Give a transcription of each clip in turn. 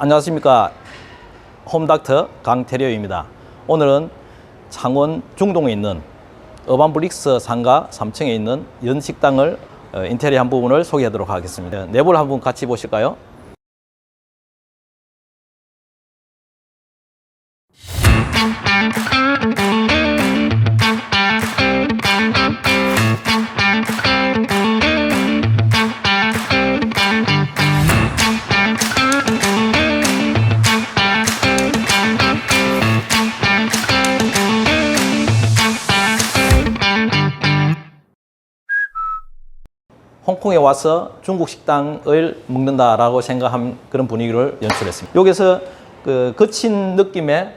안녕하십니까 홈닥터 강태료입니다. 오늘은 창원 중동에 있는 어반브릭스 상가 3층에 있는 연식당을 어, 인테리어 한 부분을 소개하도록 하겠습니다. 내부를 한번 같이 보실까요? 홍콩에 와서 중국 식당을 먹는다라고 생각한 그런 분위기를 연출했습니다. 여기서 그 거친 느낌의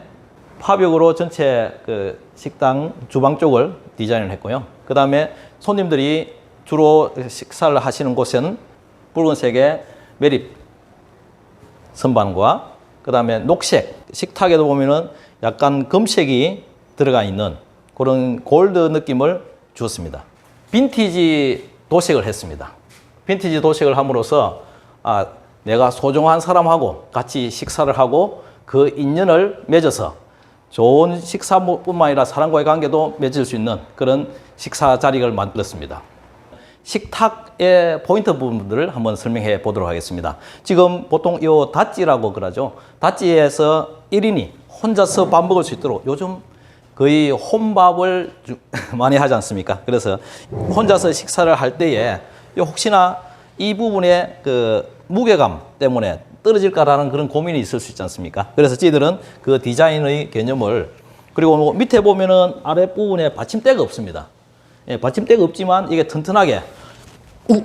파벽으로 전체 그 식당 주방 쪽을 디자인을 했고요. 그 다음에 손님들이 주로 식사를 하시는 곳은 붉은색의 매립 선반과 그 다음에 녹색 식탁에도 보면은 약간 금색이 들어가 있는 그런 골드 느낌을 주었습니다. 빈티지 도색을 했습니다. 빈티지 도색을 함으로써 아, 내가 소중한 사람하고 같이 식사를 하고 그 인연을 맺어서 좋은 식사뿐만 아니라 사람과의 관계도 맺을 수 있는 그런 식사 자리를 만들었습니다. 식탁의 포인트 부분들을 한번 설명해 보도록 하겠습니다. 지금 보통 이 다찌라고 그러죠. 다찌에서 1인이 혼자서 밥 먹을 수 있도록 요즘 거의 혼밥을 주- 많이 하지 않습니까? 그래서 혼자서 식사를 할 때에 요 혹시나 이 부분의 그 무게감 때문에 떨어질까라는 그런 고민이 있을 수 있지 않습니까? 그래서 저희들은 그 디자인의 개념을 그리고 뭐 밑에 보면은 아랫 부분에 받침대가 없습니다. 예, 받침대가 없지만 이게 튼튼하게 우,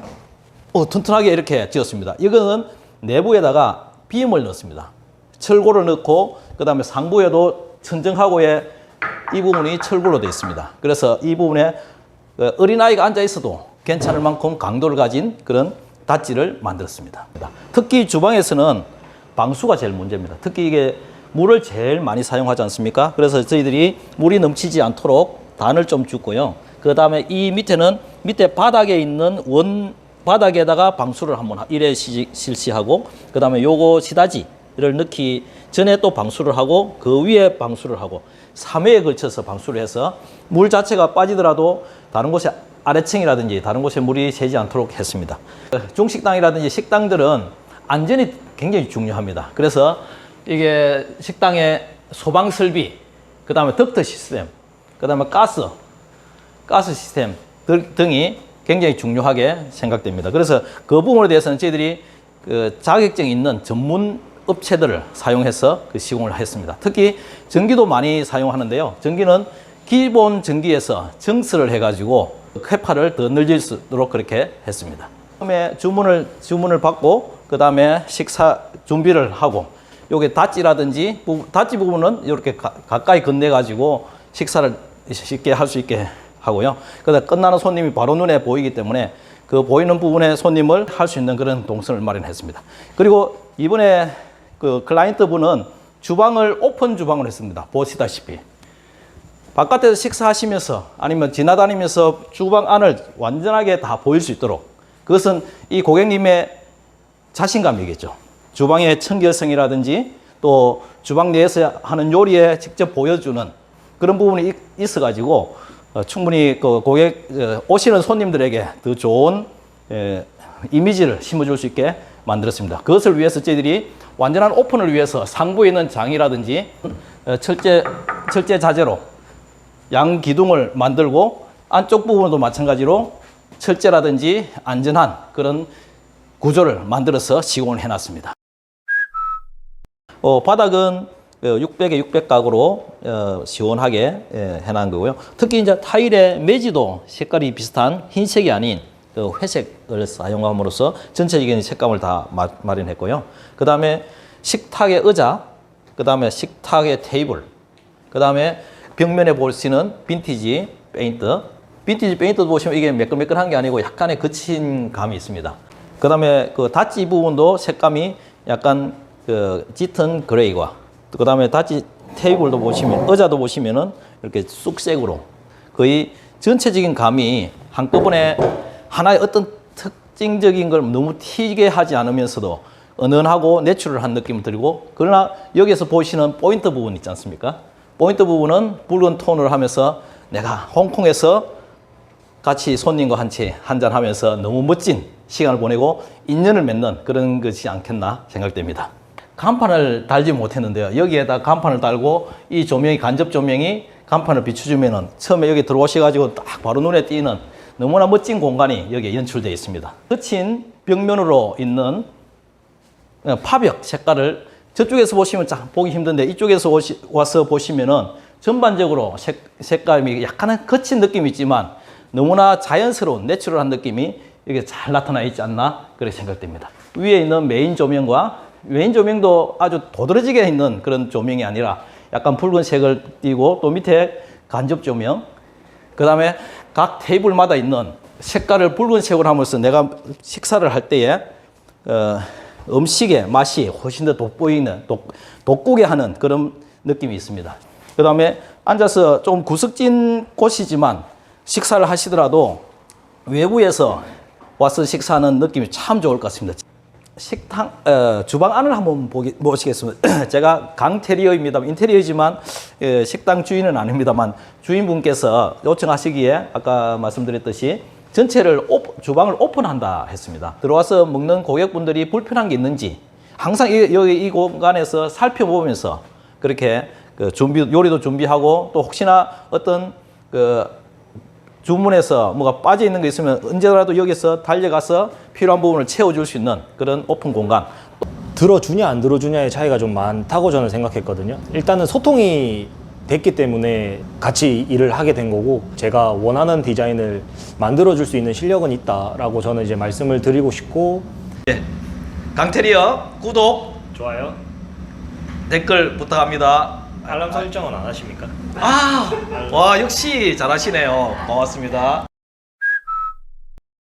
어, 튼튼하게 이렇게 지었습니다. 이거는 내부에다가 비음을 넣습니다. 철골을 넣고 그 다음에 상부에도 천정하고의 이 부분이 철골로 되어 있습니다. 그래서 이 부분에 그 어린아이가 앉아 있어도 괜찮을 만큼 강도를 가진 그런 닷지를 만들었습니다. 특히 주방에서는 방수가 제일 문제입니다. 특히 이게 물을 제일 많이 사용하지 않습니까? 그래서 저희들이 물이 넘치지 않도록 단을 좀 주고요. 그 다음에 이 밑에는 밑에 바닥에 있는 원 바닥에다가 방수를 한번 이래 시- 실시하고 그 다음에 요거 시다지 를 넣기 전에 또 방수를 하고 그 위에 방수를 하고 3회에 걸쳐서 방수를 해서 물 자체가 빠지더라도 다른 곳에 아래층이라든지 다른 곳에 물이 새지 않도록 했습니다. 중식당이라든지 식당들은 안전이 굉장히 중요합니다. 그래서 이게 식당의 소방 설비, 그 다음에 덕트 시스템, 그 다음에 가스, 가스 시스템 등- 등이 굉장히 중요하게 생각됩니다. 그래서 그 부분에 대해서는 저희들이 그 자격증 있는 전문 업체들을 사용해서 그 시공을 했습니다. 특히 전기도 많이 사용하는데요. 전기는 기본 전기에서 정스를 해가지고 회파를 더 늘릴 수 있도록 그렇게 했습니다. 처음에 주문을 주문을 받고 그 다음에 식사 준비를 하고 요게 부- 다찌 부분은 이렇게 가, 가까이 건네 가지고 식사를 쉽게 할 수 있게 하고요. 그다음 끝나는 손님이 바로 눈에 보이기 때문에 그 보이는 부분에 손님을 할 수 있는 그런 동선을 마련했습니다. 그리고 이번에 그 클라이언트 분은 주방을 오픈 주방을 했습니다. 보시다시피. 바깥에서 식사하시면서 아니면 지나다니면서 주방 안을 완전하게 다 보일 수 있도록 그것은 이 고객님의 자신감이겠죠. 주방의 청결성이라든지 또 주방 내에서 하는 요리에 직접 보여주는 그런 부분이 있- 있어가지고 어, 충분히 그 고객 어, 오시는 손님들에게 더 좋은 에, 이미지를 심어줄 수 있게 만들었습니다. 그것을 위해서 저희들이 완전한 오픈을 위해서 상부에 있는 장이라든지 어, 철제 철제 자재로 양 기둥을 만들고 안쪽 부분도 마찬가지로 철제라든지 안전한 그런 구조를 만들어서 시공을 해놨습니다. 어, 바닥은 600에 600 각으로 어, 시원하게 예, 해놓은 거고요. 특히 이제 타일의 매지도 색깔이 비슷한 흰색이 아닌 그 회색을 사용함으로써 전체적인 색감을 다 마, 마련했고요. 그 다음에 식탁의 의자, 그 다음에 식탁의 테이블, 그 다음에 벽면에 보시는 빈티지 페인트. 빈티지 페인트 보시면 이게 매끈매끈한 게 아니고 약간의 거친 감이 있습니다. 그 다음에 그 다치 부분도 색감이 약간 그 짙은 그레이와 그 다음에 다치 테이블도 보시면 의자도 보시면은 이렇게 쑥색으로 거의 전체적인 감이 한꺼번에 하나의 어떤 특징적인 걸 너무 튀게 하지 않으면서도 은은하고 내추럴한 느낌을 들고 그러나 여기서 보시는 포인트 부분 있지 않습니까? 포인트 부분은 붉은 톤을 하면서 내가 홍콩에서 같이 손님과 한치 한잔 하면서 너무 멋진 시간을 보내고 인연을 맺는 그런 것이 않겠나 생각됩니다. 간판을 달지 못했는데요. 여기에다 간판을 달고 이 조명이 간접 조명이 간판을 비춰주면은 처음에 여기 들어오셔가지고 딱 바로 눈에 띄는 너무나 멋진 공간이 여기에 연출되어 있습니다. 거친 벽면으로 있는 어, 파벽 색깔을 저쪽에서 보시면 참 보기 힘든데 이쪽에서 오시, 와서 보시면은 전반적으로 색, 색감이 약간은 거친 느낌이 있지만 너무나 자연스러운 내추럴한 느낌이 이게 잘 나타나 있지 않나 그렇게 생각됩니다. 위에 있는 메인 조명과 메인 조명도 아주 도드라지게 있는 그런 조명이 아니라 약간 붉은색을 띠고 또 밑에 간접 조명 그 다음에 각 테이블마다 있는 색깔을 붉은색으로 하면서 내가 식사를 할 때에 어, 음식의 맛이 훨씬 더 돋보이는 돋, 돋구게 하는 그런 느낌이 있습니다. 그 다음에 앉아서 좀 구석진 곳이지만 식사를 하시더라도 외부에서 와서 식사하는 느낌이 참 좋을 것 같습니다. 식당 어, 주방 안을 한번 보기, 보시겠습니다. 제가 강테리어입니다. 인테리어이지만 예, 식당 주인은 아닙니다만 주인분께서 요청하시기에 아까 말씀드렸듯이 전체를 오프, 주방을 오픈한다 했습니다. 들어와서 먹는 고객분들이 불편한 게 있는지 항상 이, 여기 이 공간에서 살펴보면서 그렇게 그 준비 요리도 준비하고 또 혹시나 어떤 그 주문해서 뭐가 빠져 있는 게 있으면 언제라도 여기서 달려가서 필요한 부분을 채워줄 수 있는 그런 오픈 공간. 들어주냐 안 들어주냐의 차이가 좀 많다고 저는 생각했거든요. 일단은 소통이 됐기 때문에 같이 일을 하게 된 거고 제가 원하는 디자인을 만들어 줄 수 있는 실력은 있다라고 저는 이제 말씀을 드리고 싶고 강테리어 구독 좋아요. 댓글 부탁합니다. 알람 설정은 안 하십니까? 아, 와 역시 잘하시네요. 고맙습니다.